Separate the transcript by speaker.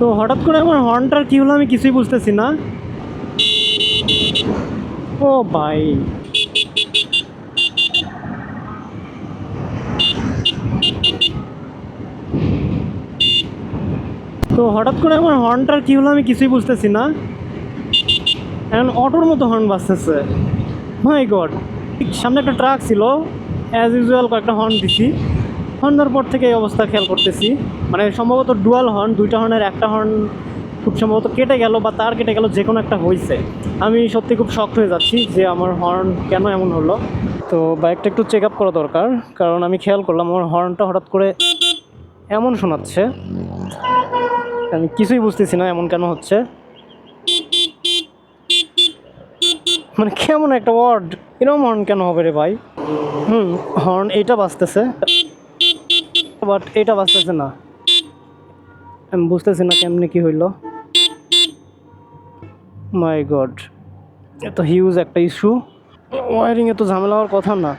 Speaker 1: তো হঠাৎ করে আমার হর্নটার কী হলো আমি কিছুই বুঝতেছি না। ও ভাই। তো হঠাৎ করে আমার হর্নটার কী হলো আমি কিছুই বুঝতেছি না। এখন অটোর মতো হর্ন বাজতেছে। মাই গড সামনে একটা ট্রাক ছিল। অ্যাজ ইউজুয়াল কয়েকটা হর্ন দিছি। দেওয়ার পর থেকে এই অবস্থা খেয়াল করতেছি। মানে সম্ভবত ডুয়াল হর্ন দুইটা হর্নের একটা হর্ন খুব সম্ভবত কেটে গেল বা তার কেটে গেল যে কোনো একটা হয়েছে আমি সত্যি খুব শক্ট হয়ে যাচ্ছি যে আমার হর্ন কেন এমন হলো। তো বাইকটা একটু চেক আপ করা দরকার, কারণ আমি খেয়াল করলাম আমার হর্নটা হঠাৎ করে এমন শোনাচ্ছে। আমি কিছুই বুঝতেছি না এমন কেন হচ্ছে। মানে কেমন একটা ওয়ার্ড এরকম হর্ন কেন হবে রে ভাই? হুম হর্ন এইটা বাজতেছে। বাট এটা বাঁচতেছে না। আমি বুঝতেছি না কেমনি কি হইল। মাই গড এত হিউজ একটা ইস্যু ওয়ারিং এত ঝামেলা হওয়ার কথা না।